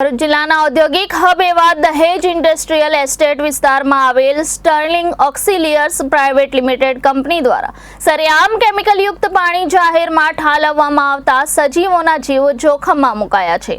ભરૂચ જિલ્લાના ઔદ્યોગિક હબ એવા દહેજ ઇન્ડસ્ટ્રીયલ એસ્ટેટ વિસ્તારમાં આવેલ Sterling Auxiliaries private limited company દ્વારા સરેઆમ કેમિકલયુક્ત પાણી જાહેરમાં ઠાલવવામાં આવતા સજીવોના જીવો જોખમમાં મુકાયા છે.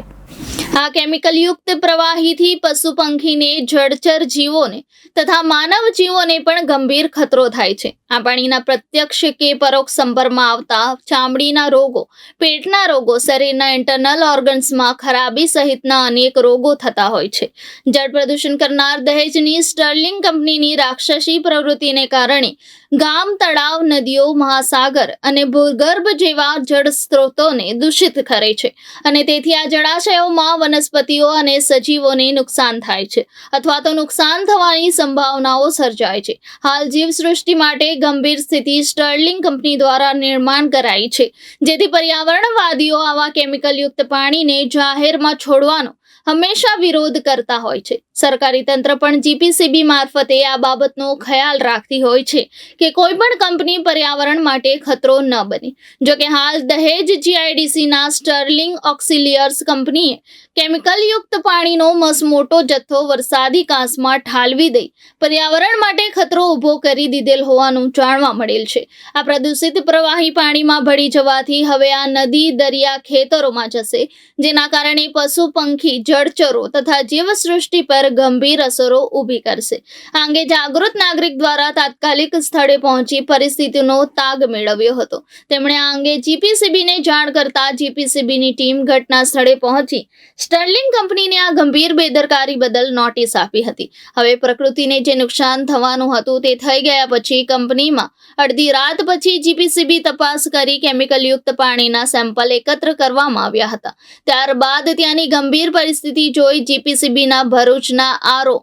આ કેમિકલયુક્ત પ્રવાહીથી પશુ પંખીને, જળચર જીવોને તથા માનવ જીવોને પણ ગંભીર ખતરો થાય છે. આ પાણીના પ્રત્યક્ષ કે પરોક્ષ સંપર્કમાં આવતા ચામડીના રોગો, પેટના રોગો, શરીરના ઇન્ટરનલ ઓર્ગન્સમાં ખરાબી સહિતના અનેક રોગો થતા હોય છે. જળ પ્રદૂષણ કરનાર દહેજની સ્ટર્લિંગ કંપનીની રાક્ષસી પ્રવૃત્તિને કારણે ગામ તળાવ, નદીઓ, મહાસાગર અને ભૂગર્ભ જેવા જળ સ્ત્રોતોને દૂષિત કરે છે. અને તેથી આ જળાશયોમાં વનસ્પતિઓ અને સજીવોને નુકસાન થાય છે અથવા તો નુકસાન થવાની સંભાવનાઓ સર્જાય છે. હાલ જીવસૃષ્ટિ માટે ગંભીર સ્થિતિ સ્ટર્લિંગ કંપની દ્વારા નિર્માણ કરાઈ છે. જેથી પર્યાવરણવાદીઓ આવા કેમિકલયુક્ત પાણીને જાહેરમાં છોડવાનો હંમેશા વિરોધ કરતા હોય છે. સરકારી તંત્ર પણ જીપીસીબી મારફતે આ બાબતનો ખ્યાલ રાખતી હોય છે કે કોઈ પણ કંપની પર્યાવરણ માટે ખતરો ન બને. જો કે હાલ દહેજ જીઆઈડીસીના સ્ટર્લિંગ ઓક્સિલિયર્સ કંપનીએ કેમિકલયુક્ત પાણીનો મસમોટો જથ્થો વરસાદી કાંસમાં ઠાલવી દઈ પર્યાવરણ માટે ખતરો ઊભો કરી દીધેલ હોવાનું જાણવા મળેલ છે. આ પ્રદૂષિત પ્રવાહી પાણીમાં ભળી જવાથી હવે આ નદી દરિયા ખેતરોમાં જશે, જેના કારણે પશુ પંખી જળચરો તથા જીવસૃષ્ટિ પર ગંભીર અસરો ઊભી કરશે. આ અંગે જાગૃત નાગરિક દ્વારા તાત્કાલિક સ્થળે પહોંચી પરિસ્થિતિનો તાગ મેળવ્યો હતો. તેમણે આ અંગે જીપીસીબીને જાણ કરતા જીપીસીબીની ટીમ ઘટના સ્થળે પહોંચી. સ્ટર્લિંગ કંપનીને આ ગંભીર બેદરકારી બદલ નોટિસ આપી હતી. હવે પ્રકૃતિને જે નુકસાન થવાનું હતું તે થઈ ગયા પછી કંપનીમાં અડધી રાત પછી જીપીસીબી તપાસ કરી કેમિકલયુક્ત પાણીના સેમ્પલ એકત્ર કરવામાં આવ્યા હતા. ત્યારબાદ ત્યાંની ગંભીર પરિસ્થિતિ જોઈ જીપીસીબીના ભરૂચના આરઓ